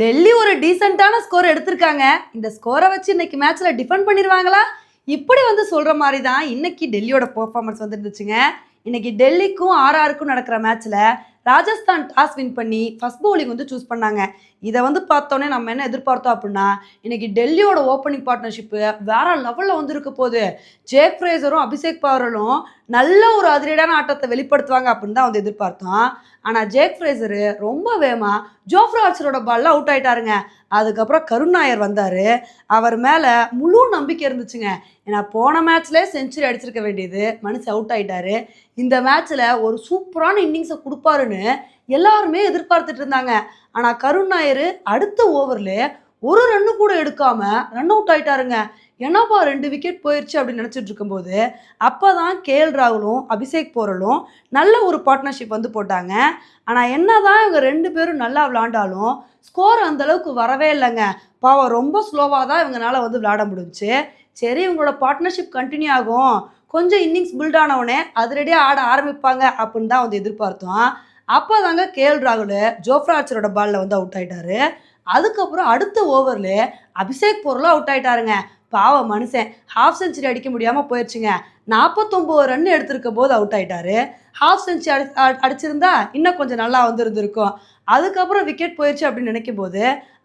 டெல்லி ஒரு டீசெண்டான ஸ்கோர் எடுத்திருக்காங்க. இந்த ஸ்கோரை வச்சு இன்னைக்கு மேட்ச்சில் டிஃபெண்ட் பண்ணிடுவாங்களா? இப்படி வந்து சொல்கிற மாதிரி தான் இன்னைக்கு டெல்லியோட பர்ஃபார்மன்ஸ் வந்துருந்துச்சுங்க. இன்னைக்கு டெல்லிக்கும் ஆர்ஆருக்கும் நடக்கிற மேட்ச்சில் ராஜஸ்தான் டாஸ் வின் பண்ணி ஃபஸ்ட் பவுலிங் வந்து சூஸ் பண்ணாங்க. இதை வந்து பார்த்தோன்னே நம்ம என்ன எதிர்பார்த்தோம் அப்படின்னா இன்னைக்கு டெல்லியோட ஓப்பனிங் பார்ட்னர்ஷிப்பு வேற லெவலில் வந்து இருக்க போகுது. ஜேக் ஃப்ரேசரும் அபிஷேக் பவரலும் நல்ல ஒரு அதிரடியான ஆட்டத்தை வெளிப்படுத்துவாங்க அப்படின்னு தான் வந்து எதிர்பார்த்தோம். ஆனால் ஜேக் ஃப்ரேசரு ரொம்ப வேகமாக ஜோஃப்ரா ஆர்ச்சரோட பால்ல அவுட் ஆயிட்டாருங்க. அதுக்கப்புறம் கருண் நாயர் வந்தார். அவர் மேலே முழு நம்பிக்கை இருந்துச்சுங்க. ஏன்னா போன மேட்ச்லேயே செஞ்சுரி அடிச்சிருக்க வேண்டியது. மனுஷன் அவுட் ஆகிட்டாரு இந்த மேட்ச்சில் ஒரு சூப்பரான இன்னிங்ஸை கொடுப்பாருன்னு எல்லாருமே எதிர்பார்த்துட்டு இருந்தாங்க. ஆனால் கருண் நாயர் அடுத்த ஓவரில் ஒரு ரன்னு கூட எடுக்காம ரன் அவுட் ஆயிட்டாருங்க. என்னப்பா ரெண்டு விக்கெட் போயிடுச்சு அப்படின்னு நினச்சிட்டு இருக்கும்போது அப்போ தான் கேஎல் ராகுலும் அபிஷேக் போரலும் நல்ல ஒரு பார்ட்னர்ஷிப் வந்து போட்டாங்க. ஆனால் என்ன தான் இவங்க ரெண்டு பேரும் நல்லா விளாண்டாலும் ஸ்கோர் அந்த அளவுக்கு வரவே இல்லைங்க. பாவம் ரொம்ப ஸ்லோவாக தான் இவங்களால வந்து விளையாட முடிஞ்சுச்சு. சரி இவங்களோட பார்ட்னர்ஷிப் கண்டினியூ ஆகும். கொஞ்சம் இன்னிங்ஸ் பில்ட் ஆனவுடனே அதிரடியாக ஆட ஆரம்பிப்பாங்க அப்படின்னு தான் வந்து எதிர்பார்த்தோம். அப்போ தாங்க கேஎல் ராகுல் ஜோஃப்ராச்சரோட பாலில் வந்து அவுட் ஆயிட்டாரு. அதுக்கப்புறம் அடுத்த ஓவரில் அபிஷேக் பொருளும் அவுட் ஆயிட்டாருங்க. பாவம் மனுஷன். ஹாஃப் செஞ்சுரி அடிக்க முடியாமல் போயிடுச்சுங்க நாற்பத்தொம்போது ரன் எடுத்திருக்க போது அவுட் ஆயிட்டாரு. ஹாஃப் செஞ்சுரி அடி அடிச்சிருந்தா இன்னும் கொஞ்சம் நல்லா வந்துருந்துருக்கும். அதுக்கப்புறம் விக்கெட் போயிடுச்சு அப்படின்னு நினைக்கும் போது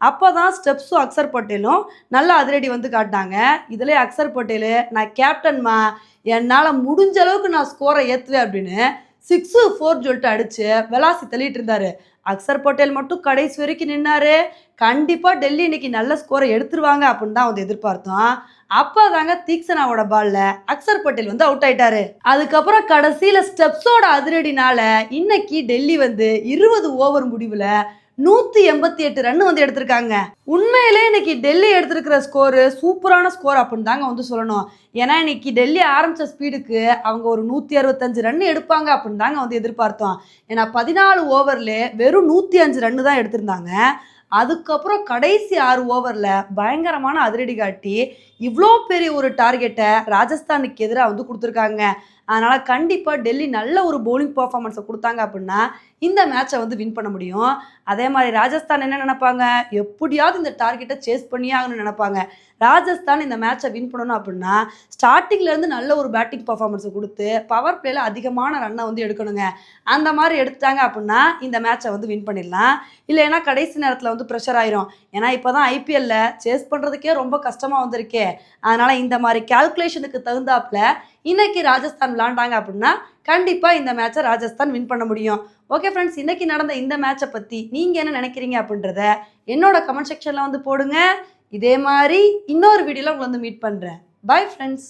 அப்போ தான் ஸ்டெப்ஸும் அக்சர் பட்டேலும் நல்லா அதிரடி வந்து காட்டினாங்க. இதுலேயே அக்சர் பட்டேல் நான் கேப்டன்மா என்னால் முடிஞ்ச அளவுக்கு நான் ஸ்கோரை ஏற்றுவேன் அப்படின்னு சிக்ஸு ஃபோர் சொல்லிட்டு அடிச்சு வெலாசி தள்ளிட்டு இருந்தாரு. அக்சர் பட்டேல் மட்டும் கடைசி வரைக்கும் நின்னாரு. கண்டிப்பாக டெல்லி இன்னைக்கு நல்ல ஸ்கோரை எடுத்துருவாங்க அப்படின்னு தான் வந்து எதிர்பார்த்தோம். அப்போ தாங்க தீக்ஷனாவோட பால்ல அக்சர் பட்டேல் வந்து அவுட் ஆயிட்டாரு. அதுக்கப்புறம் கடைசியில் ஸ்டெப்ஸோட அதிரடினால இன்னைக்கு டெல்லி வந்து இருபது ஓவர் முடிவில் நூற்றி எண்பத்தி எட்டு ரன் வந்து எடுத்திருக்காங்க. உண்மையிலே இன்னைக்கு டெல்லி எடுத்திருக்கிற ஸ்கோரு சூப்பரான ஸ்கோர் அப்படின்னு தாங்க வந்து சொல்லணும். ஏன்னா இன்னைக்கு டெல்லி ஆரம்பித்த ஸ்பீடுக்கு அவங்க ஒரு நூற்றி அறுபத்தஞ்சு ரன் எடுப்பாங்க அப்படின்னு தாங்க வந்து எதிர்பார்த்தோம். ஏன்னா பதினாலு ஓவரில் வெறும் நூற்றி அஞ்சு ரன்னு தான் எடுத்திருந்தாங்க. அதுக்கப்புறம் கடைசி ஆறு ஓவரில் பயங்கரமான அதிரடி காட்டி இவ்வளோ பெரிய ஒரு டார்கெட்டை ராஜஸ்தானுக்கு எதிராக வந்து கொடுத்துருக்காங்க. அதனால் கண்டிப்பாக டெல்லி நல்ல ஒரு பவுலிங் பர்ஃபார்மன்ஸை கொடுத்தாங்க அப்படின்னா இந்த மேட்சை வந்து வின் பண்ண முடியும். அதே மாதிரி ராஜஸ்தான் என்ன நினைப்பாங்க? எப்படியாவது இந்த டார்கெட்டை சேஸ் பண்ணியே ஆகணும்னு நினைப்பாங்க. ராஜஸ்தான் இந்த மேட்சை வின் பண்ணணும் அப்படின்னா ஸ்டார்டிங்லேருந்து நல்ல ஒரு பேட்டிங் பர்ஃபார்மன்ஸை கொடுத்து பவர் பிளேயில் அதிகமான ரன்னை வந்து எடுக்கணுங்க. அந்த மாதிரி எடுத்தாங்க அப்படின்னா இந்த மேட்சை வந்து வின் பண்ணிடலாம். இல்லைன்னா கடைசி நேரத்தில் வந்து ப்ரெஷர் ஆயிரும். ஏன்னா இப்போ தான் ஐபிஎல்ல சேஸ் பண்ணுறதுக்கே ரொம்ப கஷ்டமாக வந்திருக்கே. அதனால் இந்த மாதிரி கால்குலேஷனுக்கு தகுந்தாப்புல இன்னைக்கு ராஜஸ்தான் விளாண்டாங்க அப்படின்னா கண்டிப்பாக இந்த மேட்சை ராஜஸ்தான் வின் பண்ண முடியும். ஓகே ஃப்ரெண்ட்ஸ் இன்றைக்கி நடந்த இந்த மேட்சை பற்றி நீங்கள் என்ன நினைக்கிறீங்க அப்படின்றத என்னோட கமெண்ட் செக்ஷனில் வந்து போடுங்க. இதே மாதிரி இன்னொரு வீடியோவில் உங்களை வந்து மீட் பண்ணுறேன் பாய் ஃப்ரெண்ட்ஸ்